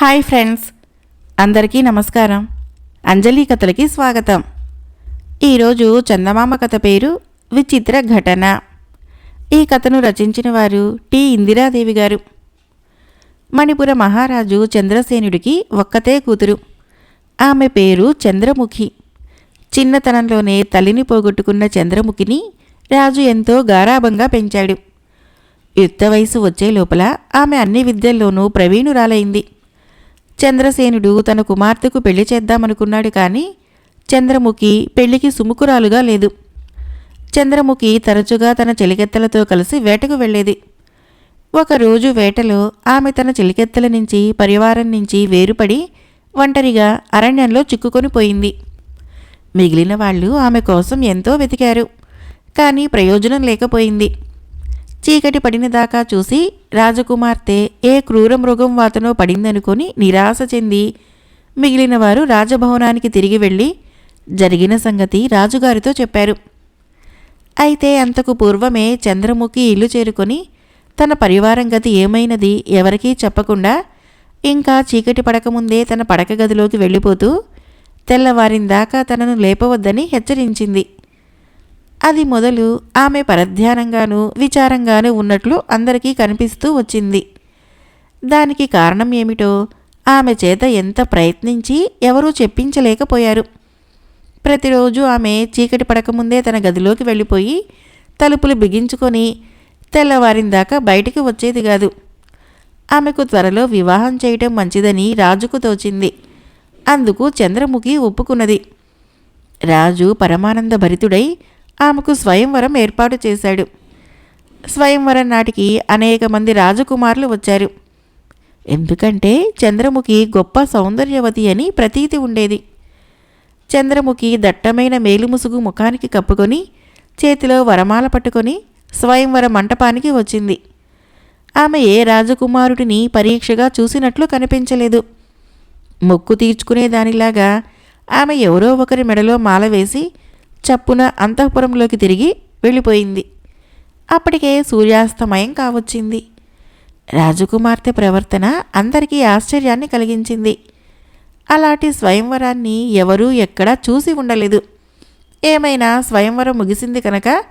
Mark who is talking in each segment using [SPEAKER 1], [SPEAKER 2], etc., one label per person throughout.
[SPEAKER 1] Hi friends. అందరికీ నమస్కారం. అంజలి కథలకి స్వాగతం. ఈరోజు చందమామ కథ పేరు విచిత్ర ఘటన. ఈ కథను రచించిన వారు టి. ఇందిరాదేవి గారు. మణిపుర మహారాజు చంద్రసేనుడికి ఒక్కతే కూతురు. ఆమె పేరు చంద్రముఖి. చిన్నతనంలోనే తల్లిని పోగొట్టుకున్న చంద్రముఖిని రాజు ఎంతో గారాభంగా పెంచాడు. యుక్త వయసు వచ్చే లోపల ఆమె అన్ని విద్యల్లోనూ ప్రవీణురాలైంది. చంద్రసేనుడు తన కుమార్తెకు పెళ్ళి చేద్దామనుకున్నాడు కానీ చంద్రముఖి పెళ్ళికి సుముఖురాలుగా లేదు. చంద్రముఖి తరచుగా తన చెలికెత్తలతో కలిసి వేటకు వెళ్ళేది. ఒకరోజు వేటలో ఆమె తన చెలికెత్తల నుంచి పరివారం నుంచి వేరుపడి ఒంటరిగా అరణ్యంలో చిక్కుకొని పోయింది. మిగిలిన వాళ్ళు ఆమె కోసం ఎంతో వెతికారు కానీ ప్రయోజనం లేకపోయింది. చీకటి పడిన దాకా చూసి రాజకుమార్తె ఏ క్రూర మృగం వాతనో పడిందనుకొని నిరాశ చెంది. మిగిలిన వారు రాజభవనానికి తిరిగి వెళ్ళి జరిగిన సంగతి రాజుగారితో చెప్పారు. అయితే అంతకు పూర్వమే చంద్రముఖి ఇల్లు చేరుకొని తన పరివారం గతి ఏమైనది ఎవరికీ చెప్పకుండా ఇంకా చీకటి పడకముందే తన పడక గదిలోకి వెళ్ళిపోతూ తెల్లవారిందాకా తనను లేపవద్దని హెచ్చరించింది. అది మొదలు ఆమె పరధ్యానంగాను విచారంగానూ ఉన్నట్లు అందరికీ కనిపిస్తూ వచ్చింది. దానికి కారణం ఏమిటో ఆమె చేత ఎంత ప్రయత్నించి ఎవరూ చెప్పించలేకపోయారు. ప్రతిరోజు ఆమె చీకటి పడకముందే తన గదిలోకి వెళ్ళిపోయి తలుపులు బిగించుకొని తెల్లవారిందాకా బయటికి వచ్చేది కాదు. ఆమెకు త్వరలో వివాహం చేయటం మంచిదని రాజుకు తోచింది. అందుకు చంద్రముఖి ఒప్పుకున్నది. రాజు పరమానంద భరితుడై ఆమెకు స్వయంవరం ఏర్పాటు చేశాడు. స్వయంవరం నాటికి అనేక మంది రాజకుమారులు వచ్చారు. ఎందుకంటే చంద్రముఖి గొప్ప సౌందర్యవతి అని ప్రతీతి ఉండేది. చంద్రముఖి దట్టమైన మేలుముసుగు ముఖానికి కప్పుకొని చేతిలో వరమాల పట్టుకొని స్వయంవర మంటపానికి వచ్చింది. ఆమె ఏ రాజకుమారుడిని పరీక్షగా చూసినట్లు కనిపించలేదు. మొక్కు తీర్చుకునే దానిలాగా ఆమె ఎవరో ఒకరి మెడలో మాల వేసి చప్పున అంతఃపురంలోకి తిరిగి వెళ్ళిపోయింది. అప్పటికే సూర్యాస్తమయం కావచ్చింది. రాజకుమార్తె ప్రవర్తన అందరికీ ఆశ్చర్యాన్ని కలిగించింది. అలాంటి స్వయంవరాన్ని ఎవరూ ఎక్కడా చూసి ఉండలేదు. ఏమైనా స్వయంవరం ముగిసింది కనుక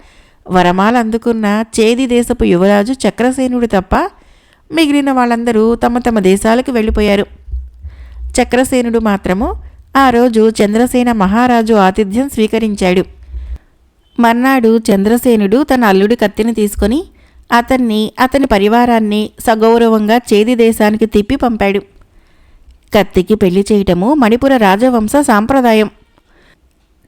[SPEAKER 1] వరమాలు అందుకున్న చేది దేశపు యువరాజు చక్రసేనుడు తప్ప మిగిలిన వాళ్ళందరూ తమ తమ దేశాలకు వెళ్ళిపోయారు. చక్రసేనుడు మాత్రము ఆ రోజు చంద్రసేన మహారాజు ఆతిథ్యం స్వీకరించాడు. మర్నాడు చంద్రసేనుడు తన అల్లుడి కత్తిని తీసుకొని అతన్ని అతని పరివారాన్ని సగౌరవంగా చేది దేశానికి తిప్పి పంపాడు. కత్తికి పెళ్ళి చేయటము మణిపుర రాజవంశ సాంప్రదాయం.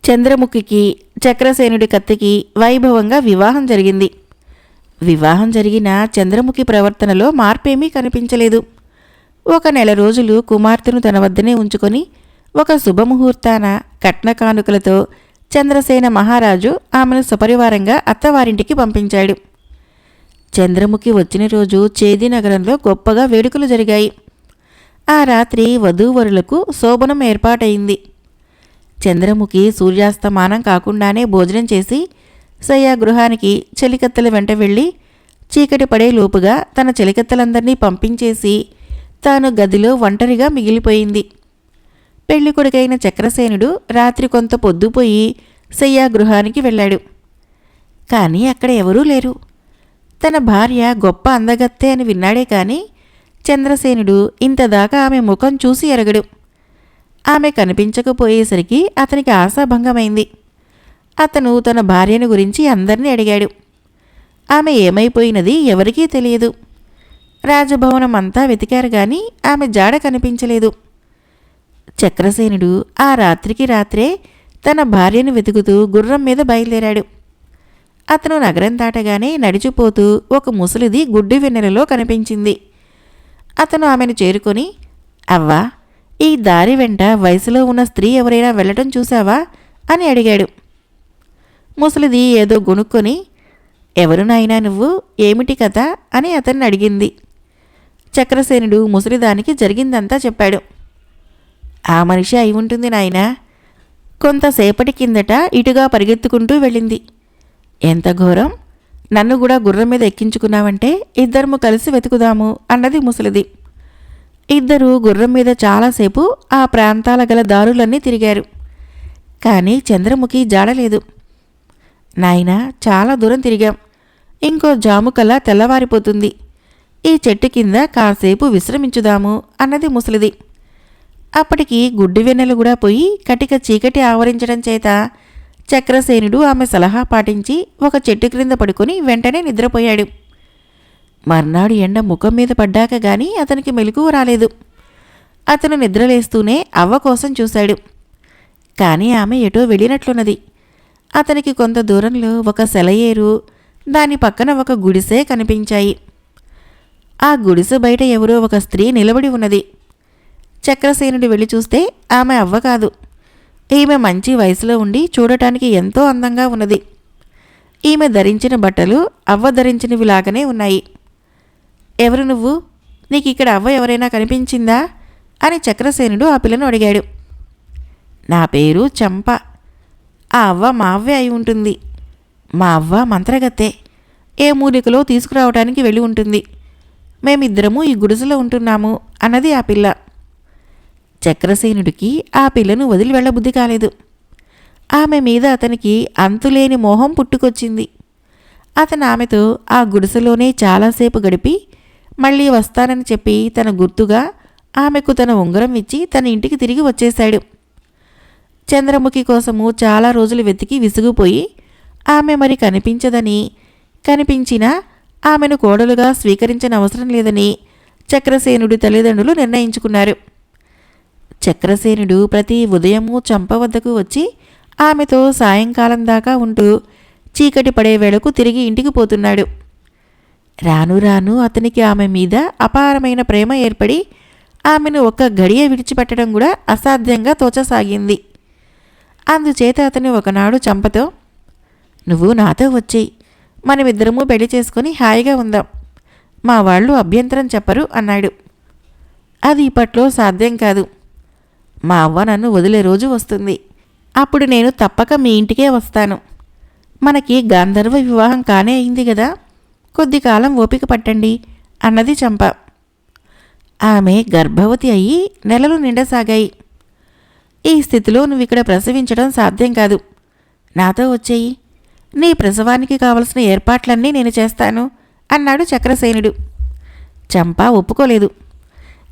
[SPEAKER 1] చంద్రముఖికి చక్రసేనుడి కత్తికి వైభవంగా వివాహం జరిగింది. వివాహం జరిగిన చంద్రముఖి ప్రవర్తనలో మార్పేమీ కనిపించలేదు. ఒక నెల రోజులు కుమార్తెను తన వద్దనే ఉంచుకొని ఒక శుభముహూర్తాన కట్న కానుకలతో చంద్రసేన మహారాజు ఆమెను సపరివారంగా అత్తవారింటికి పంపించాడు. చంద్రముఖి వచ్చిన రోజు చేది నగరంలో గొప్పగా వేడుకలు జరిగాయి. ఆ రాత్రి వధూవరులకు శోభనం ఏర్పాటైంది చంద్రముఖి సూర్యాస్తమానం కాకుండానే భోజనం చేసి శయ్యాగృహానికి చెలికత్తెల వెంట వెళ్ళి చీకటి పడే లోపుగా తన చెలికత్తెలందరినీ పంపించేసి తాను గదిలో ఒంటరిగా మిగిలిపోయింది. పెళ్ళి కొడుకైన చక్రసేనుడు రాత్రి కొంత పొద్దుపోయి శయ్యాగృహానికి వెళ్ళాడు. కానీ అక్కడ ఎవరూ లేరు. తన భార్య గొప్ప అందగత్తె అని విన్నాడే కానీ చంద్రసేనుడు ఇంతదాకా ఆమె ముఖం చూసి ఎరగడు. ఆమె కనిపించకపోయేసరికి అతనికి ఆశాభంగమైంది. అతను తన భార్యను గురించి అందరినీ అడిగాడు. ఆమె ఏమైపోయినది ఎవరికీ తెలియదు. రాజభవనం అంతా వెతికారు గాని ఆమె జాడ కనిపించలేదు. చక్రసేనుడు ఆ రాత్రికి రాత్రే తన భార్యను వెతుకుతూ గుర్రం మీద బయలుదేరాడు. అతను నగరం దాటగానే నడిచిపోతూ ఒక ముసలిది గుడ్డి వెన్నెలలో కనిపించింది. అతను ఆమెను చేరుకొని అవ్వా ఈ దారి వెంట వయసులో ఉన్న స్త్రీ ఎవరైనా వెళ్ళటం చూసావా అని అడిగాడు. ముసలిది ఏదో గొనుక్కొని ఎవరు నాయనా నువ్వు? ఏమిటి కథ? అని అతన్ని అడిగింది. చక్రసేనుడు ముసలిదానికి జరిగిందంతా చెప్పాడు. ఆ మనిషి అయి ఉంటుంది నాయనా. కొంతసేపటి కిందట ఇటుగా పరిగెత్తుకుంటూ వెళ్ళింది. ఎంత ఘోరం? నన్ను కూడా గుర్రం మీద ఎక్కించుకున్నావంటే ఇద్దరము కలిసి వెతుకుదాము అన్నది ముసలిది. ఇద్దరూ గుర్రం మీద చాలాసేపు ఆ ప్రాంతాల గల దారులన్నీ తిరిగారు. కానీ చంద్రముఖి జాడలేదు నాయనా చాలా దూరం తిరిగాం. ఇంకో జాము తెల్లవారిపోతుంది. ఈ చెట్టు కింద కాసేపు విశ్రమించుదాము అన్నది ముసలిది. అప్పటికి గుడ్డి వెన్నెలు కూడా పోయి కటిక చీకటి ఆవరించడం చేత చక్రసేనుడు ఆమె సలహా పాటించి ఒక చెట్టు క్రింద పడుకొని వెంటనే నిద్రపోయాడు. మర్నాడు ఎండ ముఖం మీద పడ్డాక గాని అతనికి మెలకువ రాలేదు. అతను నిద్రలేస్తూనే అవ్వ కోసం చూశాడు. కానీ ఆమె ఎటో వెళ్ళినట్లున్నది. అతనికి కొంత దూరంలో ఒక సెలయేరు దాని పక్కన ఒక గుడిసె కనిపించాయి. ఆ గుడిసె బయట ఎవరో ఒక స్త్రీ నిలబడి ఉన్నది. చక్రసేనుడు వెళ్ళి చూస్తే ఆమె అవ్వ కాదు. ఈమె మంచి వయసులో ఉండి చూడటానికి ఎంతో అందంగా ఉన్నది. ఈమె ధరించిన బట్టలు అవ్వ ధరించినవి లాగానే ఉన్నాయి. ఎవరు నువ్వు? నీకు ఇక్కడ అవ్వ ఎవరైనా కనిపించిందా? అని చక్రసేనుడు ఆ పిల్లను అడిగాడు. నా పేరు చంప. ఆ అవ్వ మా అవ్వే అయి ఉంటుంది. మా అవ్వ మంత్రగతే ఏ మూలికలో తీసుకురావడానికి వెళ్ళి ఉంటుంది. మేమిద్దరము ఈ గుడిసెలో ఉంటున్నాము అన్నది ఆ పిల్ల. చక్రసేనుడికి ఆ పిల్లను వదిలి వెళ్ళబుద్ధి కాలేదు. ఆమె మీద అతనికి అంతులేని మోహం పుట్టుకొచ్చింది. అతను ఆమెతో ఆ గుడిసెలోనే చాలాసేపు గడిపి మళ్ళీ వస్తానని చెప్పి తన గుర్తుగా ఆమెకు తన ఉంగరం ఇచ్చి తన ఇంటికి తిరిగి వచ్చేశాడు. చంద్రముఖి కోసము చాలా రోజులు వెతికి విసిగిపోయి ఆమె మరి కనిపించదని కనిపించినా ఆమెను కోడలుగా స్వీకరించనవసరం లేదని చక్రసేనుడి తల్లిదండ్రులు నిర్ణయించుకున్నారు. చక్రసేనుడు ప్రతి ఉదయము చంప వద్దకు వచ్చి ఆమెతో సాయంకాలం దాకా ఉంటూ చీకటి పడే వేళకు తిరిగి ఇంటికి పోతున్నాడు. రాను రాను అతనికి ఆమె మీద అపారమైన ప్రేమ ఏర్పడి ఆమెను ఒక్క గడియ విడిచిపెట్టడం కూడా అసాధ్యంగా తోచసాగింది. అందుచేత అతను ఒకనాడు చంపతో నువ్వు నాతో వచ్చేయి. మనమిద్దరము పెళ్ళి చేసుకొని హాయిగా ఉందాం. మా వాళ్ళు అభ్యంతరం చెప్పరు అన్నాడు. అది ఇప్పట్లో సాధ్యం కాదు. మా అవ్వ నన్ను వదిలే రోజు వస్తుంది. అప్పుడు నేను తప్పక మీ ఇంటికే వస్తాను. మనకి గాంధర్వ వివాహం కానే అయింది కదా కొద్ది కాలం ఓపిక పట్టండి అన్నది చంప. ఆమె గర్భవతి అయ్యి నెలలు నిండసాగాయి. ఈ స్థితిలో నువ్వు ఇక్కడ ప్రసవించడం సాధ్యం కాదు. నాతో వచ్చేయి. నీ ప్రసవానికి కావలసిన ఏర్పాట్లన్నీ నేను చేస్తాను అన్నాడు చక్రసేనుడు. చంప ఒప్పుకోలేదు.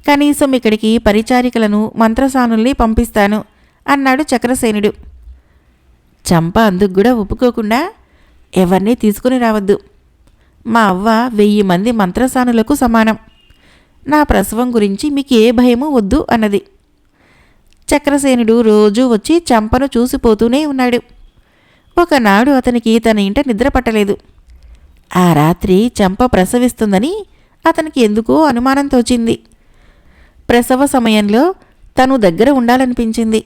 [SPEAKER 1] కనీసం ఇక్కడికి పరిచారికలను మంత్రసానుల్ని పంపిస్తాను అన్నాడు చక్రసేనుడు. చంప అందుకు కూడా ఒప్పుకోకుండా ఎవరిని తీసుకుని రావద్దు. మా అవ్వ వెయ్యి మంది మంత్రసానులకు సమానం. నా ప్రసవం గురించి మీకు ఏ భయమూ వద్దు అన్నది. చక్రసేనుడు రోజూ వచ్చి చంపను చూసిపోతూనే ఉన్నాడు. ఒకనాడు అతనికి తన ఇంట నిద్ర పట్టలేదు. ఆ రాత్రి చంప ప్రసవిస్తుందని అతనికి ఎందుకో అనుమానం తోచింది. ప్రసవ సమయంలో తను దగ్గర ఉండాలనిపించింది.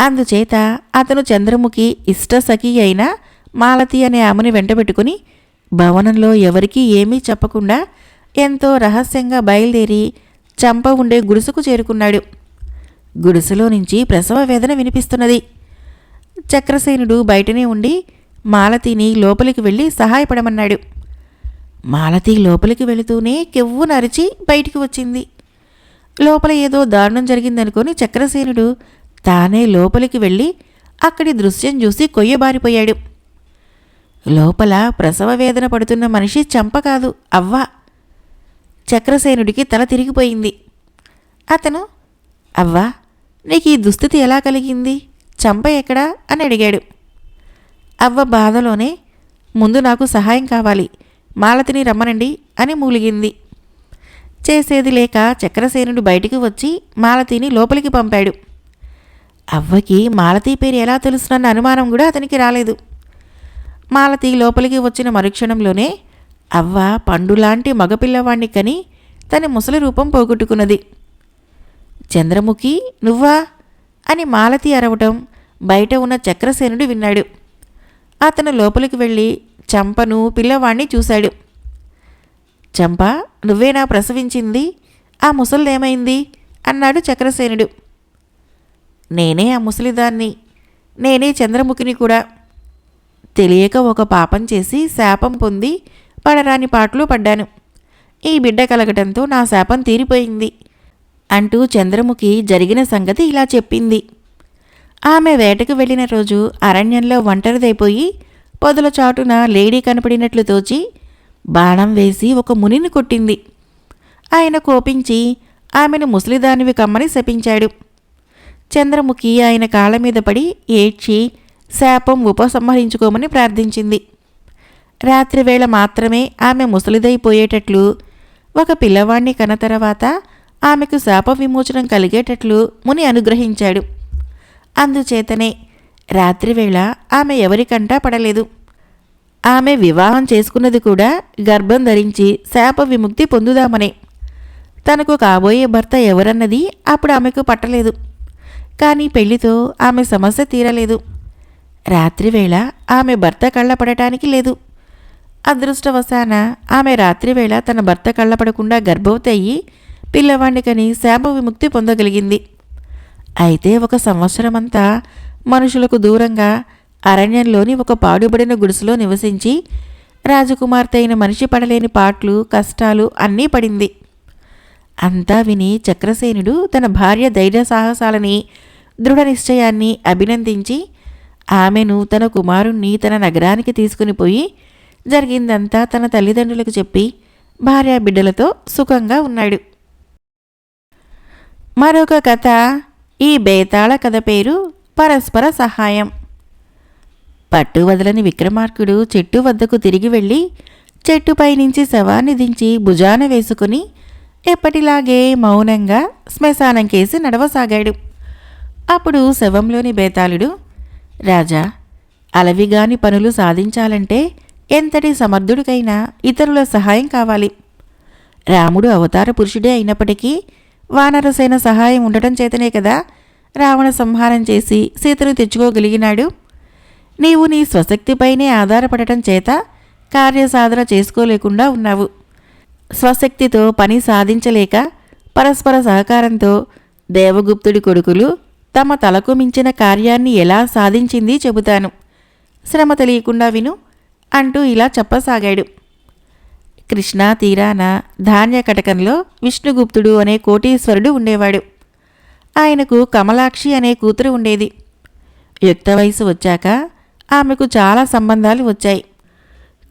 [SPEAKER 1] అందుచేత అతను చంద్రముఖి ఇష్టసఖి అయిన మాలతి అనే ఆమెను వెంటబెట్టుకుని భవనంలో ఎవరికీ ఏమీ చెప్పకుండా ఎంతో రహస్యంగా బయలుదేరి చంప ఉండే గుడుసుకు చేరుకున్నాడు. గుడిసెలో నుంచి ప్రసవ వేదన వినిపిస్తున్నది. చక్రసేనుడు బయటనే ఉండి మాలతిని లోపలికి వెళ్ళి సహాయపడమన్నాడు. మాలతి లోపలికి వెళుతూనే కెవ్వు నరిచి బయటికి వచ్చింది. లోపల ఏదో దారుణం జరిగిందనుకుని చక్రసేనుడు తానే లోపలికి వెళ్ళి అక్కడి దృశ్యం చూసి కొయ్యబారిపోయాడు. లోపల ప్రసవ వేదన పడుతున్న మనిషి చంప కాదు అవ్వ. చక్రసేనుడికి తల తిరిగిపోయింది. అతను అవ్వా నీకు ఈ దుస్థితి ఎలా కలిగింది? చంప ఎక్కడా? అని అడిగాడు. అవ్వ బాధలోనే ముందు నాకు సహాయం కావాలి మాలతిని రమ్మనండి అని మూలిగింది. చేసేది లేక చక్రసేనుడు బయటికి వచ్చి మాలతిని లోపలికి పంపాడు. అవ్వకి మాలతీ పేరు ఎలా తెలుసునన్న అనుమానం కూడా అతనికి రాలేదు. మాలతి లోపలికి వచ్చిన మరుక్షణంలోనే అవ్వ పండులాంటి మగపిల్లవాణ్ణి కని తన ముసలి రూపం పోగొట్టుకున్నది. చంద్రముఖి నువ్వా? అని మాలతి అరవటం బయట ఉన్న చక్రసేనుడు విన్నాడు. అతను లోపలికి వెళ్ళి చంపను పిల్లవాణ్ణి చూశాడు. చంపా నువ్వేనా ప్రసవించింది? ఆ ముసలిదేమైంది? అన్నాడు చక్రసేనుడు. నేనే ఆ ముసలిదాన్ని. నేనే చంద్రముఖిని కూడా. తెలియక ఒక పాపం చేసి శాపం పొంది పడరాని పాటలు పడ్డాను. ఈ బిడ్డ కలగటంతో నా శాపం తీరిపోయింది. అంటూ చంద్రముఖి జరిగిన సంగతి ఇలా చెప్పింది. ఆమె వేటకు వెళ్ళిన రోజు అరణ్యంలో ఒంటరిదైపోయి పొదల చాటున లేడీ కనపడినట్లు తోచి బాణం వేసి ఒక మునిని కొట్టింది. ఆయన కోపించి ఆమెను ముసలిదానివి కమ్మని శపించాడు. చంద్రముఖి ఆయన కాళ్ళ మీద పడి ఏడ్చి శాపం ఉపసంహరించుకోమని ప్రార్థించింది. రాత్రివేళ మాత్రమే ఆమె ముసలిదైపోయేటట్లు ఒక పిల్లవాణ్ణి కన తర్వాత ఆమెకు శాప విమోచనం కలిగేటట్లు ముని అనుగ్రహించాడు. అందుచేతనే రాత్రివేళ ఆమె ఎవరికంటా పడలేదు. ఆమె వివాహం చేసుకున్నది కూడా గర్భం ధరించి శాప విముక్తి పొందుదామనే. తనకు కాబోయే భర్త ఎవరన్నది అప్పుడు ఆమెకు పట్టలేదు. కానీ పెళ్ళితో ఆమె సమస్య తీరలేదు. రాత్రివేళ ఆమె భర్త కళ్ళపడటానికి లేదు. అదృష్టవశాన ఆమె రాత్రివేళ తన భర్త కళ్ళపడకుండా గర్భవతి అయ్యి పిల్లవాణ్ణి కని శాప విముక్తి పొందగలిగింది. అయితే ఒక సంవత్సరమంతా మనుషులకు దూరంగా అరణ్యంలోని ఒక పాడుబడిన గుడిసెలో నివసించి రాజకుమార్తె అయిన మనిషి పడలేని పాటలు కష్టాలు అన్నీ పడింది. అంతా విని చక్రసేనుడు తన భార్య ధైర్య సాహసాలని దృఢ నిశ్చయాన్ని అభినందించి ఆమెను తన కుమారుణ్ణి తన నగరానికి తీసుకుని పోయి జరిగిందంతా తన తల్లిదండ్రులకు చెప్పి భార్యా బిడ్డలతో సుఖంగా ఉన్నాడు. మరొక కథ ఈ బేతాళ కథ పేరు పరస్పర సహాయం. పట్టు వదలని విక్రమార్కుడు చెట్టు వద్దకు తిరిగి వెళ్ళి చెట్టుపై నుంచి శవాన్ని దించి భుజాన వేసుకుని ఎప్పటిలాగే మౌనంగా శ్మశానం కేసి నడవసాగాడు. అప్పుడు శవంలోని బేతాళుడు రాజా అలవిగాని పనులు సాధించాలంటే ఎంతటి సమర్థుడికైనా ఇతరుల సహాయం కావాలి. రాముడు అవతార పురుషుడే అయినప్పటికీ వానరసేన సహాయం ఉండటం చేతనే కదా రావణ సంహారం చేసి సీతను తెచ్చుకోగలిగినాడు. నీవు నీ స్వశక్తిపైనే ఆధారపడటం చేత కార్యసాధన చేసుకోలేకుండా ఉన్నావు. స్వశక్తితో పని సాధించలేక పరస్పర సహకారంతో దేవగుప్తుడి కొడుకులు తమ తలకు మించిన కార్యాన్ని ఎలా సాధించింది చెబుతాను. శ్రమ తెలియకుండా విను అంటూ ఇలా చెప్పసాగాడు. కృష్ణా తీరాన ధాన్య కటకంలో విష్ణుగుప్తుడు అనే కోటీశ్వరుడు ఉండేవాడు. ఆయనకు కమలాక్షి అనే కూతురు ఉండేది. యుక్త వయసు వచ్చాక ఆమెకు చాలా సంబంధాలు వచ్చాయి.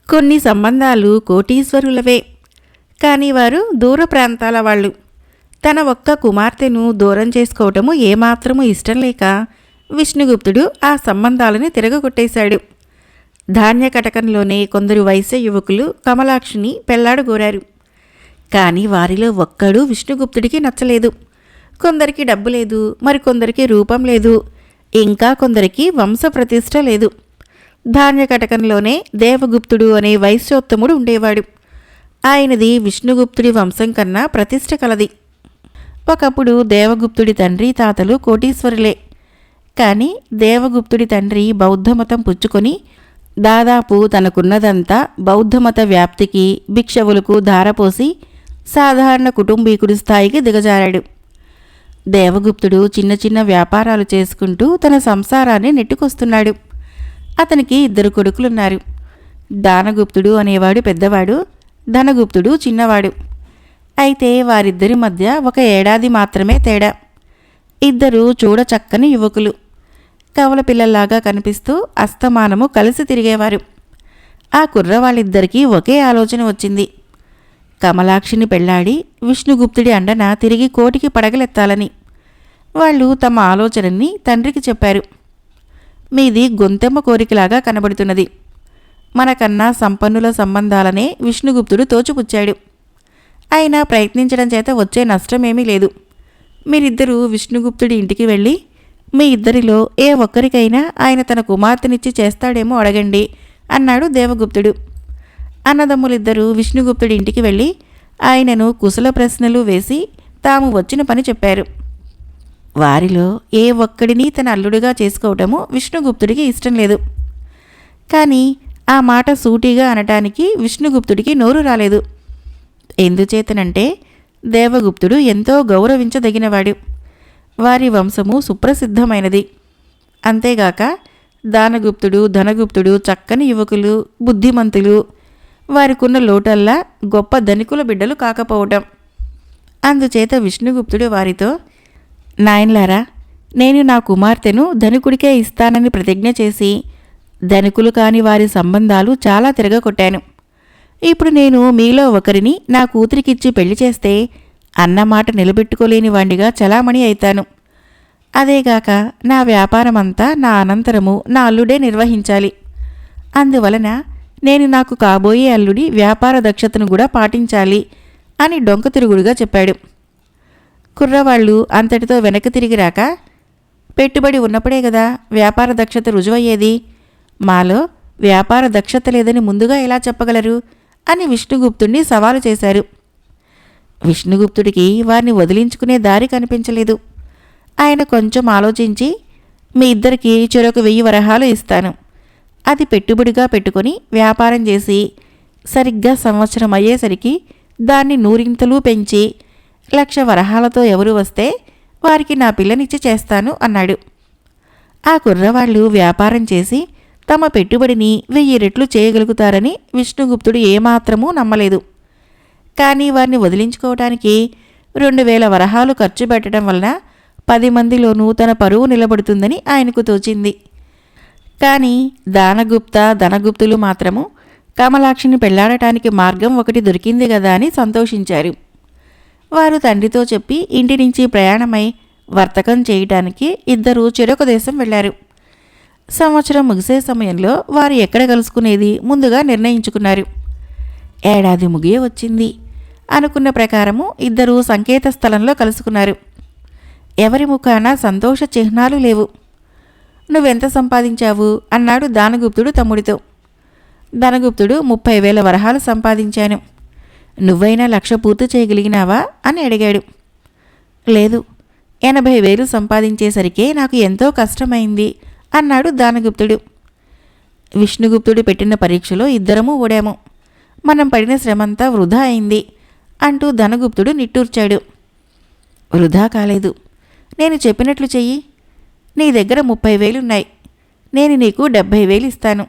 [SPEAKER 1] కొన్ని సంబంధాలు కోటీశ్వరులవే. కానీ వారు దూర ప్రాంతాల వాళ్ళు. తన ఒక్క కుమార్తెను దూరం చేసుకోవటము ఏమాత్రము ఇష్టం లేక విష్ణుగుప్తుడు ఆ సంబంధాలని తిరగగొట్టేశాడు. ధాన్య కటకంలోనే కొందరు వయస్య యువకులు కమలాక్షిని పెళ్ళాడగోరారు కానీ వారిలో ఒక్కడూ విష్ణుగుప్తుడికి నచ్చలేదు. కొందరికి డబ్బు లేదు మరికొందరికి రూపం లేదు. ఇంకా కొందరికి వంశ ప్రతిష్ట లేదు. ధాన్యకటకంలోనే దేవగుప్తుడు అనే వైశ్యోత్తముడు ఉండేవాడు. ఆయనది విష్ణుగుప్తుడి వంశం కన్నా ప్రతిష్ట కలది. ఒకప్పుడు దేవగుప్తుడి తండ్రి తాతలు కోటీశ్వరులే. కానీ దేవగుప్తుడి తండ్రి బౌద్ధమతం పుచ్చుకొని దాదాపు తనకున్నదంతా బౌద్ధమత వ్యాప్తికి భిక్షవులకు ధారపోసి సాధారణ కుటుంబీకుడి స్థాయికి దిగజారాడు. దేవగుప్తుడు చిన్న చిన్న వ్యాపారాలు చేసుకుంటూ తన సంసారాన్ని నెట్టుకొస్తున్నాడు. అతనికి ఇద్దరు కొడుకులున్నారు. దానగుప్తుడు అనేవాడు పెద్దవాడు ధనగుప్తుడు చిన్నవాడు. అయితే వారిద్దరి మధ్య ఒక ఏడాది మాత్రమే తేడా. ఇద్దరు చూడచక్కని యువకులు. కవల పిల్లల్లాగా కనిపిస్తూ అస్తమానము కలిసి తిరిగేవారు. ఆ కుర్రవాళ్ళిద్దరికీ ఒకే ఆలోచన వచ్చింది. కమలాక్షిని పెళ్ళాడి విష్ణుగుప్తుడి అండన తిరిగి కోటికి పడగలెత్తాలని. వాళ్ళు తమ ఆలోచనని తండ్రికి చెప్పారు. మీది గొంతెమ్మ కోరికలాగా కనబడుతున్నది. మనకన్నా సంపన్నుల సంబంధాలనే విష్ణుగుప్తుడు తోచిపుచ్చాడు. అయినా ప్రయత్నించడం చేత వచ్చే నష్టమేమీ లేదు. మీరిద్దరూ విష్ణుగుప్తుడి ఇంటికి వెళ్ళి మీ ఇద్దరిలో ఏ ఒక్కరికైనా ఆయన తన కుమార్తెనిచ్చి చేస్తాడేమో అడగండి అన్నాడు దేవగుప్తుడు. అన్నదమ్ములిద్దరూ విష్ణుగుప్తుడి ఇంటికి వెళ్ళి ఆయనను కుశల ప్రశ్నలు వేసి తాము వచ్చిన పని చెప్పారు. వారిలో ఏ ఒక్కడిని తన అల్లుడిగా చేసుకోవటము విష్ణుగుప్తుడికి ఇష్టం లేదు. కానీ ఆ మాట సూటిగా అనటానికి విష్ణుగుప్తుడికి నోరు రాలేదు. ఎందుచేతనంటే దేవగుప్తుడు ఎంతో గౌరవించదగినవాడు. వారి వంశము సుప్రసిద్ధమైనది. అంతేగాక దానగుప్తుడు ధనగుప్తుడు చక్కని యువకులు బుద్ధిమంతులు వారికున్న లోటల్లా గొప్ప ధనికుల బిడ్డలు కాకపోవటం. అందుచేత విష్ణుగుప్తుడు వారితో నాయన్లారా నేను నా కుమార్తెను ధనికుడికే ఇస్తానని ప్రతిజ్ఞ చేసి ధనికులు కాని వారి సంబంధాలు చాలా తిరగకొట్టాను. ఇప్పుడు నేను మీలో ఒకరిని నా కూతురికిచ్చి పెళ్ళి చేస్తే అన్నమాట నిలబెట్టుకోలేని వాణ్ణిగా చలామణి అయితాను. అదేగాక నా వ్యాపారమంతా నా అనంతరము నా అల్లుడే నిర్వహించాలి. అందువలన నేను నాకు కాబోయే అల్లుడి వ్యాపార దక్షతను కూడా పాటించాలి అని డొంక తిరుగుడుగా చెప్పాడు. కుర్రవాళ్ళు అంతటితో వెనక్కి తిరిగి రాక పెట్టుబడి ఉన్నప్పుడే కదా వ్యాపార దక్షత రుజువయ్యేది. మాలో వ్యాపార దక్షత లేదని ముందుగా ఎలా చెప్పగలరు? అని విష్ణుగుప్తుణ్ణి సవాలు చేశారు. విష్ణుగుప్తుడికి వారిని వదిలించుకునే దారి కనిపించలేదు. ఆయన కొంచెం ఆలోచించి మీ ఇద్దరికి చెరొక వెయ్యి వరహాలు ఇస్తాను. అది పెట్టుబడిగా పెట్టుకొని వ్యాపారం చేసి సరిగ్గా సంవత్సరం అయ్యేసరికి దాన్ని నూరింతలు పెంచి లక్ష వరహాలతో ఎవరు వస్తే వారికి నా పిల్లనిచ్చి చేస్తాను అన్నాడు. ఆ కుర్రవాళ్ళు వ్యాపారం చేసి తమ పెట్టుబడిని వెయ్యి రెట్లు చేయగలుగుతారని విష్ణుగుప్తుడు ఏమాత్రమూ నమ్మలేదు. కానీ వారిని వదిలించుకోవటానికి రెండు వేల వరహాలు ఖర్చు పెట్టడం వలన పది మందిలోనూ తన పరువు నిలబడుతుందని ఆయనకు తోచింది. కానీ దానగుప్త ధనగుప్తులు మాత్రము కమలాక్షిని పెళ్ళాడటానికి మార్గం ఒకటి దొరికింది కదా అని సంతోషించారు. వారు తండ్రితో చెప్పి ఇంటి నుంచి ప్రయాణమై వర్తకం చేయటానికి ఇద్దరూ చెరొక దేశం వెళ్ళారు సంవత్సరం ముగిసే సమయంలో వారు ఎక్కడ కలుసుకునేది ముందుగా నిర్ణయించుకున్నారు. ఏడాది ముగియ వచ్చింది. అనుకున్న ప్రకారము ఇద్దరూ సంకేత స్థలంలో కలుసుకున్నారు. ఎవరి ముఖాన సంతోష చిహ్నాలు లేవు. నువ్వెంత సంపాదించావు? అన్నాడు దానగుప్తుడు తమ్ముడితో. దానగుప్తుడు ముప్పై వేల వరహాలు సంపాదించాను. నువ్వైనా లక్ష పూర్తి చేయగలిగినావా? అని అడిగాడు. లేదు. ఎనభై వేలు సంపాదించేసరికే నాకు ఎంతో కష్టమైంది అన్నాడు దానగుప్తుడు. విష్ణుగుప్తుడు పెట్టిన పరీక్షలో ఇద్దరము ఓడాము. మనం పడిన శ్రమంతా వృధా అయింది అంటూ ధనగుప్తుడు నిట్టూర్చాడు. వృధా కాలేదు. నేను చెప్పినట్లు చెయ్యి. నీ దగ్గర ముప్పై వేలున్నాయి. నేను నీకు డెబ్భై వేలు ఇస్తాను.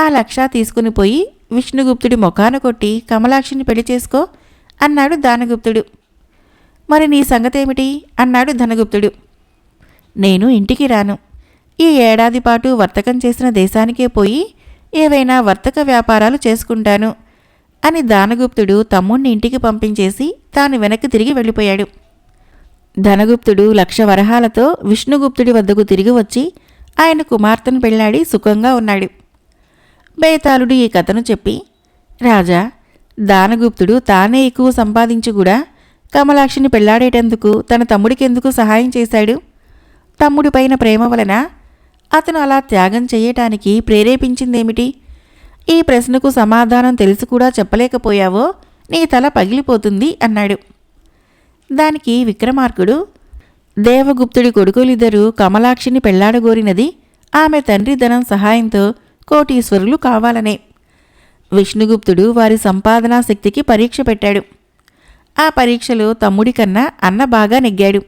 [SPEAKER 1] ఆ లక్ష తీసుకుని పోయి విష్ణుగుప్తుడి ముఖాన కొట్టి కమలాక్షిని పెళ్ళి చేసుకో అన్నాడు దానగుప్తుడు. మరి నీ సంగతేమిటి? అన్నాడు ధనగుప్తుడు. నేను ఇంటికి రాను. ఈ ఏడాది పాటు వర్తకం చేసిన దేశానికే పోయి ఏవైనా వర్తక వ్యాపారాలు చేసుకుంటాను అని దానగుప్తుడు తమ్ముణ్ణి ఇంటికి పంపించేసి తాను వెనక్కి తిరిగి వెళ్ళిపోయాడు. ధనగుప్తుడు లక్ష వరహాలతో విష్ణుగుప్తుడి వద్దకు తిరిగి వచ్చి ఆయన కుమార్తెను పెళ్ళాడి సుఖంగా ఉన్నాడు. బేతాళుడు ఈ కథను చెప్పి రాజా దానగుప్తుడు తానే ఎక్కువ సంపాదించి కూడా కమలాక్షిని పెళ్ళాడేటందుకు తన తమ్ముడికెందుకు సహాయం చేశాడు? తమ్ముడిపైన ప్రేమ వలన అతను అలా త్యాగం చేయటానికి ప్రేరేపించిందేమిటి? ఈ ప్రశ్నకు సమాధానం తెలిసి కూడా చెప్పలేకపోయావో నీ తల పగిలిపోతుంది అన్నాడు. దానికి విక్రమార్కుడు దేవగుప్తుడి కొడుకులిద్దరూ కమలాక్షిని పెళ్ళాడగోరినది ఆమె తండ్రి ధనం సహాయంతో కోటీశ్వరులు కావాలనే. విష్ణుగుప్తుడు వారి సంపాదనా శక్తికి పరీక్ష పెట్టాడు. ఆ పరీక్షలో తమ్ముడి కన్నా అన్న బాగా నెగ్గాడు.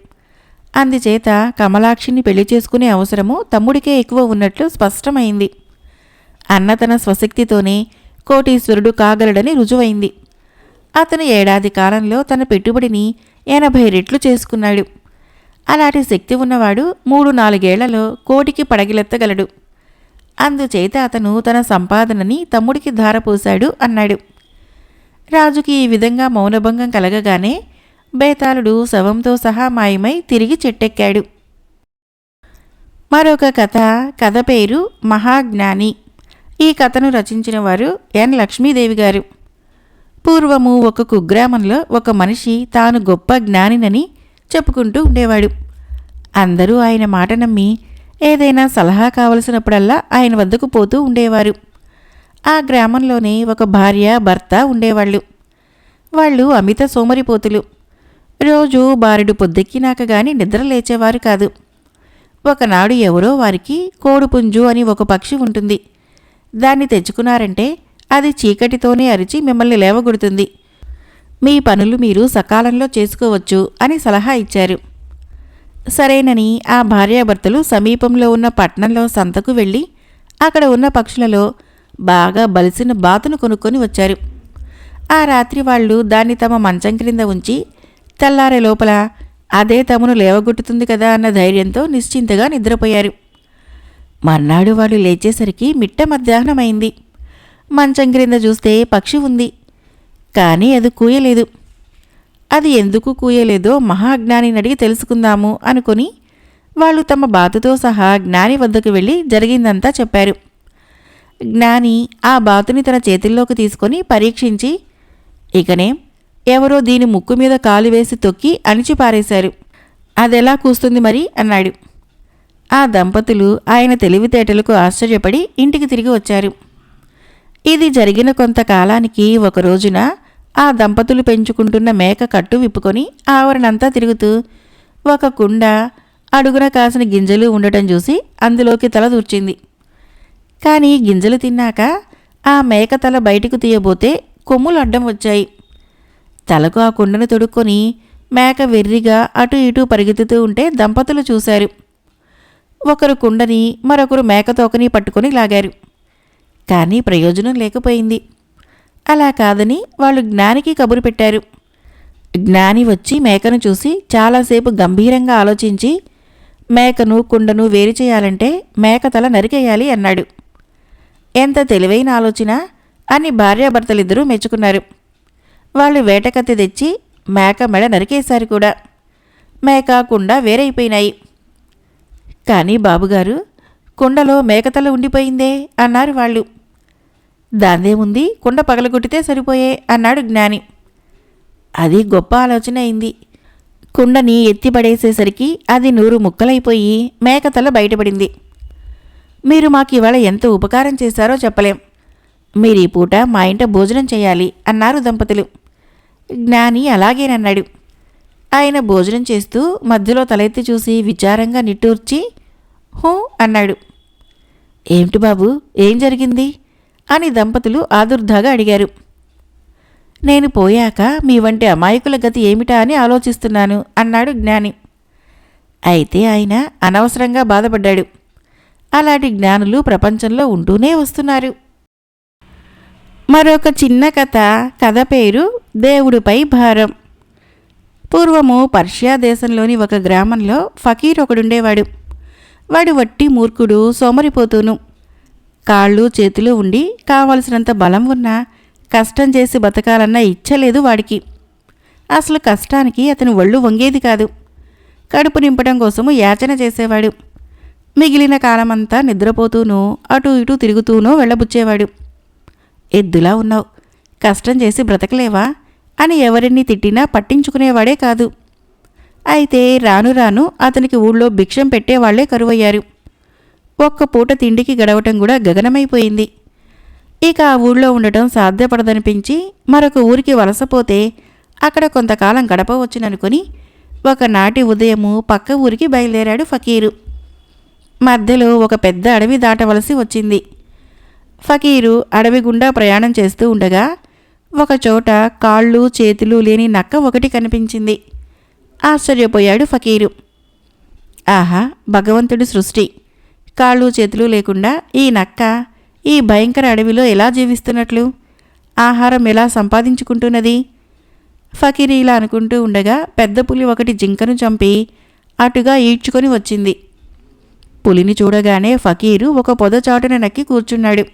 [SPEAKER 1] అందుచేత కమలాక్షిని పెళ్ళి చేసుకునే అవసరము తమ్ముడికే ఎక్కువ ఉన్నట్లు స్పష్టమైంది. అన్న తన స్వశక్తితోనే కోటీశ్వరుడు కాగలడని రుజువైంది. అతను ఏడాది కాలంలో తన పెట్టుబడిని ఎనభై రెట్లు చేసుకున్నాడు. అలాంటి శక్తి ఉన్నవాడు మూడు నాలుగేళ్ళలో కోటికి పడగిలెత్తగలడు. అందుచేత అతను తన సంపాదనని తమ్ముడికి ధారపోశాడు అన్నాడు. రాజుకి ఈ విధంగా మౌనభంగం కలగగానే బేతాళుడు శవంతో సహా మాయమై తిరిగి చెట్టెక్కాడు. మరొక కథ కథ పేరు మహాజ్ఞాని. ఈ కథను రచించిన వారు ఎన్ లక్ష్మీదేవి గారు పూర్వము ఒక కుగ్రామంలో ఒక మనిషి తాను గొప్ప జ్ఞానినని చెప్పుకుంటూ ఉండేవాడు. అందరూ ఆయన మాట నమ్మి ఏదైనా సలహా కావలసినప్పుడల్లా ఆయన వద్దకు పోతూ ఉండేవారు. ఆ గ్రామంలోనే ఒక భార్య భర్త ఉండేవాళ్ళు. వాళ్ళు అమిత సోమరిపోతులు. రోజు బారుడు పొద్దెక్కినాక గాని నిద్ర లేచేవారు కాదు. ఒకనాడు ఎవరో వారికి కోడుపుంజు అని ఒక పక్షి ఉంటుంది. దాన్ని తెచ్చుకున్నారంటే అది చీకటితోనే అరిచి మిమ్మల్ని లేవగొడుతుంది. మీ పనులు మీరు సకాలంలో చేసుకోవచ్చు అని సలహా ఇచ్చారు. సరేనని ఆ భార్యాభర్తలు సమీపంలో ఉన్న పట్నంలో సంతకు వెళ్ళి అక్కడ ఉన్న పక్షులలో బాగా బలిసిన బాతును కొనుక్కొని వచ్చారు. ఆ రాత్రి వాళ్ళు దాన్ని తమ మంచం క్రింద ఉంచి తెల్లారే లోపల అదే తమను లేవగొట్టుతుంది కదా అన్న ధైర్యంతో నిశ్చింతగా నిద్రపోయారు. మర్నాడు వాళ్ళు లేచేసరికి మిట్ట మధ్యాహ్నం అయింది మంచం క్రింద చూస్తే పక్షి ఉంది. కానీ అది కూయలేదు. అది ఎందుకు కూయలేదో మహాజ్ఞానిని అడిగి తెలుసుకుందాము అనుకుని వాళ్ళు తమ బాతుతో సహా జ్ఞాని వద్దకు వెళ్ళి జరిగిందంతా చెప్పారు. జ్ఞాని ఆ బాతుని తన చేతుల్లోకి తీసుకొని పరీక్షించి ఇకనే ఎవరో దీని ముక్కు మీద కాలు వేసి తొక్కి అణిచిపారేశారు అదెలా కూస్తుంది మరి? అన్నాడు. ఆ దంపతులు ఆయన తెలివితేటలకు ఆశ్చర్యపడి ఇంటికి తిరిగి వచ్చారు. ఇది జరిగిన కొంతకాలానికి ఒక రోజున ఆ దంపతులు పెంచుకుంటున్న మేక కట్టు విప్పుకొని ఆవరణంతా తిరుగుతూ ఒక కుండ అడుగున కాసిన గింజలు ఉండటం చూసి అందులోకి తల దూర్చింది. కానీ గింజలు తిన్నాక ఆ మేక తల బయటకు తీయబోతే కొమ్ములు అడ్డం వచ్చాయి. తలకు ఆ కుండను తొడుక్కొని మేక వెర్రిగా అటు ఇటు పరిగెత్తుతూ ఉంటే దంపతులు చూశారు. ఒకరు కుండని మరొకరు మేక తోకని పట్టుకొని లాగారు. కానీ ప్రయోజనం లేకపోయింది. అలా కాదని వాళ్ళు జ్ఞానికి కబురు పెట్టారు. జ్ఞాని వచ్చి మేకను చూసి చాలాసేపు గంభీరంగా ఆలోచించి మేకను కుండను వేరు చేయాలంటే మేక తల నరికేయాలి అన్నాడు. ఎంత తెలివైన ఆలోచన! అని భార్యాభర్తలిద్దరూ మెచ్చుకున్నారు. వాళ్ళు వేటకత్తి తెచ్చి మేక మెడ నరికేశారు కూడా. మేక కుండ వేరైపోయినాయి. కానీ బాబుగారు కుండలో మేకతల ఉండిపోయిందే అన్నారు వాళ్ళు. దాందేముంది కుండ పగలగొట్టితే సరిపోయే అన్నాడు జ్ఞాని. అది గొప్ప ఆలోచన అయింది. కుండని ఎత్తిపడేసేసరికి అది నూరు ముక్కలైపోయి మేకతల బయటపడింది. మీరు మాకు ఇవాళ ఎంత ఉపకారం చేశారో చెప్పలేం. మీరు ఈ పూట మా ఇంట భోజనం చేయాలి అన్నారు దంపతులు. జ్ఞాని అలాగేనన్నాడు ఆయన భోజనం చేస్తూ మధ్యలో తలెత్తి చూసి విచారంగా నిట్టూర్చి హూ అన్నాడు. ఏమిటి బాబు ఏం జరిగింది? అని దంపతులు ఆదుర్దాగా అడిగారు. నేను పోయాక మీ వంటి అమాయకుల గతి ఏమిటా అని ఆలోచిస్తున్నాను అన్నాడు జ్ఞాని. అయితే ఆయన అనవసరంగా బాధపడ్డాడు. అలాంటి జ్ఞానులు ప్రపంచంలో ఉంటూనే వస్తున్నారు. మరొక చిన్న కథ కథ పేరు దేవుడిపై భారం. పూర్వము పర్షియా దేశంలోని ఒక గ్రామంలో ఫకీర్ ఒకడుండేవాడు. వాడు వట్టి మూర్ఖుడు సోమరిపోతూను. కాళ్ళు చేతులు ఉండి కావలసినంత బలం ఉన్నా కష్టం చేసి బతకాలన్న ఇచ్చలేదు వాడికి. అసలు కష్టానికి అతని ఒళ్ళు వంగేది కాదు. కడుపు నింపడం కోసము యాచన చేసేవాడు. మిగిలిన కాలమంతా నిద్రపోతూనూ అటు ఇటు తిరుగుతూనూ వెళ్ళబుచ్చేవాడు. ఎద్దులా ఉన్నావు? కష్టం చేసి బ్రతకలేవా? అని ఎవరిని తిట్టినా పట్టించుకునేవాడే కాదు. అయితే రాను రాను అతనికి ఊళ్ళో భిక్షం పెట్టేవాళ్ళే కరువయ్యారు. ఒక్క పూట తిండికి గడవటం కూడా గగనమైపోయింది. ఇక ఆ ఊళ్ళో ఉండటం సాధ్యపడదనిపించి మరొక ఊరికి వలసపోతే అక్కడ కొంతకాలం గడపవచ్చుననుకొని ఒకనాటి ఉదయము పక్క ఊరికి బయలుదేరాడు ఫకీరు. మధ్యలో ఒక పెద్ద అడవి దాటవలసి వచ్చింది. ఫకీరు అడవి గుండా ప్రయాణం చేస్తూ ఉండగా ఒకచోట కాళ్ళు చేతులు లేని నక్క ఒకటి కనిపించింది. ఆశ్చర్యపోయాడు ఫకీరు. ఆహా భగవంతుడి సృష్టి. కాళ్ళు చేతులు లేకుండా ఈ నక్క ఈ భయంకర అడవిలో ఎలా జీవిస్తున్నట్లు? ఆహారం ఎలా సంపాదించుకుంటున్నది? ఫకీర్ ఇలా అనుకుంటూ ఉండగా పెద్ద పులి ఒకటి జింకను చంపి అటుగా ఈడ్చుకొని వచ్చింది. పులిని చూడగానే ఫకీరు ఒక పొదచాటున నక్కి కూర్చున్నాడు.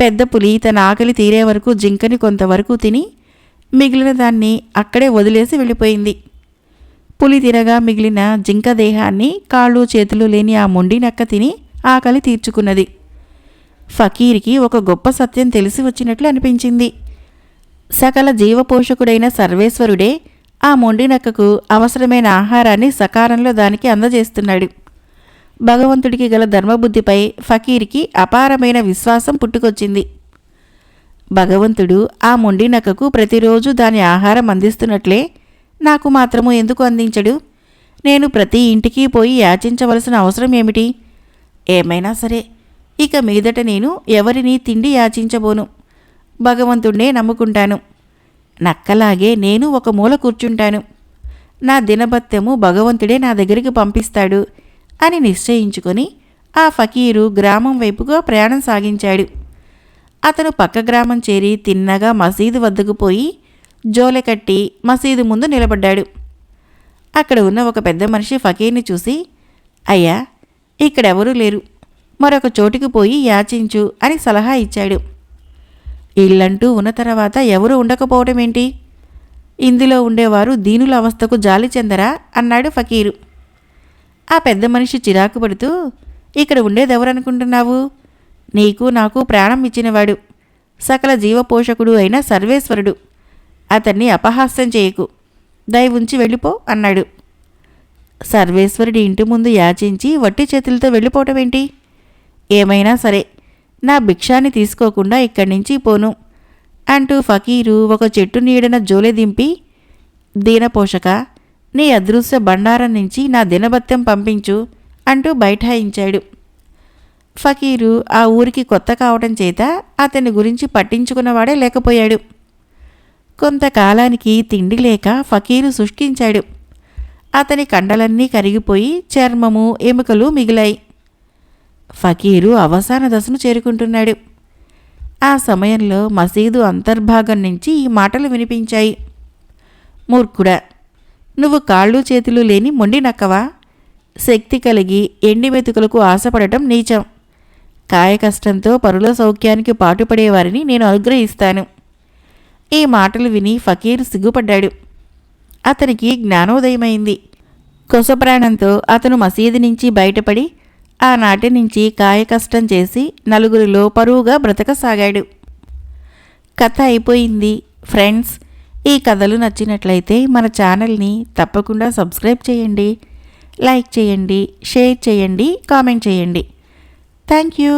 [SPEAKER 1] పెద్ద పులి తన ఆకలి తీరే వరకు జింకని కొంతవరకు తిని మిగిలిన దాన్ని అక్కడే వదిలేసి వెళ్ళిపోయింది. పులి తినగా మిగిలిన జింక దేహాన్ని కాళ్ళు చేతులు లేని ఆ మొండి నక్క తిని ఆకలి తీర్చుకున్నది. ఫకీర్కి ఒక గొప్ప సత్యం తెలిసి వచ్చినట్లు అనిపించింది. సకల జీవపోషకుడైన సర్వేశ్వరుడే ఆ మొండి నక్కకు అవసరమైన ఆహారాన్ని సకాలంలో దానికి అందజేస్తున్నాడు. భగవంతుడికి గల ధర్మబుద్ధిపై ఫకీర్కి అపారమైన విశ్వాసం పుట్టుకొచ్చింది. భగవంతుడు ఆ మొండి నక్కకు ప్రతిరోజు దాని ఆహారం అందిస్తున్నట్లే నాకు మాత్రము ఎందుకు అందించడు? నేను ప్రతి ఇంటికి పోయి యాచించవలసిన అవసరం ఏమిటి? ఏమైనా సరే ఇక మీదట నేను ఎవరిని తిండి యాచించబోను? భగవంతుణ్ణే నమ్ముకుంటాను. నక్కలాగే నేను ఒక మూల కూర్చుంటాను. నా దినభత్యము భగవంతుడే నా దగ్గరికి పంపిస్తాడు అని నిశ్చయించుకొని ఆ ఫకీరు గ్రామం వైపుగా ప్రయాణం సాగించాడు. అతను పక్క గ్రామం చేరి తిన్నగా మసీదు వద్దకు పోయి జోలె కట్టి మసీదు ముందు నిలబడ్డాడు. అక్కడ ఉన్న ఒక పెద్ద మనిషి ఫకీర్ని చూసి అయ్యా ఇక్కడెవరూ లేరు. మరొక చోటికి పోయి యాచించు అని సలహా ఇచ్చాడు. ఇల్లంటూ ఉన్న తర్వాత ఎవరు ఉండకపోవటం ఏంటి? ఇందులో ఉండేవారు దీనుల అవస్థకు జాలి చెందరా? అన్నాడు ఫకీరు. ఆ పెద్ద మనిషి చిరాకు పడుతూ ఇక్కడ ఉండేదెవరనుకుంటున్నావు? నీకు నాకు ప్రాణం ఇచ్చినవాడు. సకల జీవపోషకుడు అయిన సర్వేశ్వరుడు. అతన్ని అపహాస్యం చేయకు. దయ ఉంచి వెళ్ళిపో అన్నాడు. సర్వేశ్వరుడి ఇంటి ముందు యాచించి వట్టి చేతులతో వెళ్ళిపోవటం ఏంటి? ఏమైనా సరే నా భిక్షాన్ని తీసుకోకుండా ఇక్కడి నుంచి పోను అంటూ ఫకీరు ఒక చెట్టు నీడన జోలె దింపి దీనపోషక నీ అదృశ్య బండారం నుంచి నా దినభత్యం పంపించు అంటూ బైఠాయించాడు. ఫకీరు ఆ ఊరికి కొత్త కావటం చేత అతని గురించి పట్టించుకున్నవాడే లేకపోయాడు. కొంతకాలానికి తిండి లేక ఫకీరు శుష్కించాడు అతని కండలన్నీ కరిగిపోయి చర్మము ఎముకలు మిగిలాయి. ఫకీరు అవసాన దశను చేరుకుంటున్నాడు. ఆ సమయంలో మసీదు అంతర్భాగం నుంచి ఈ మాటలు వినిపించాయి. మూర్ఖుడా నువ్వు కాళ్ళు చేతులు లేని మొండి నక్కవా? శక్తి కలిగి ఎండి వెతుకులకు ఆశపడటం నీచం. కాయకష్టంతో పరుల సౌఖ్యానికి పాటుపడేవారిని నేను అనుగ్రహిస్తాను. ఈ మాటలు విని ఫకీర్ సిగ్గుపడ్డాడు. అతనికి జ్ఞానోదయమైంది. కొసప్రాణంతో అతను మసీదు నుంచి బయటపడి ఆనాటి నుంచి కాయకష్టం చేసి నలుగురిలో పరువుగా బ్రతకసాగాడు. కథ అయిపోయింది. ఫ్రెండ్స్ ఈ కథలు నచ్చినట్లయితే మన ఛానల్ని తప్పకుండా సబ్స్క్రైబ్ చేయండి లైక్ చేయండి షేర్ చేయండి కామెంట్ చేయండి. Thank you.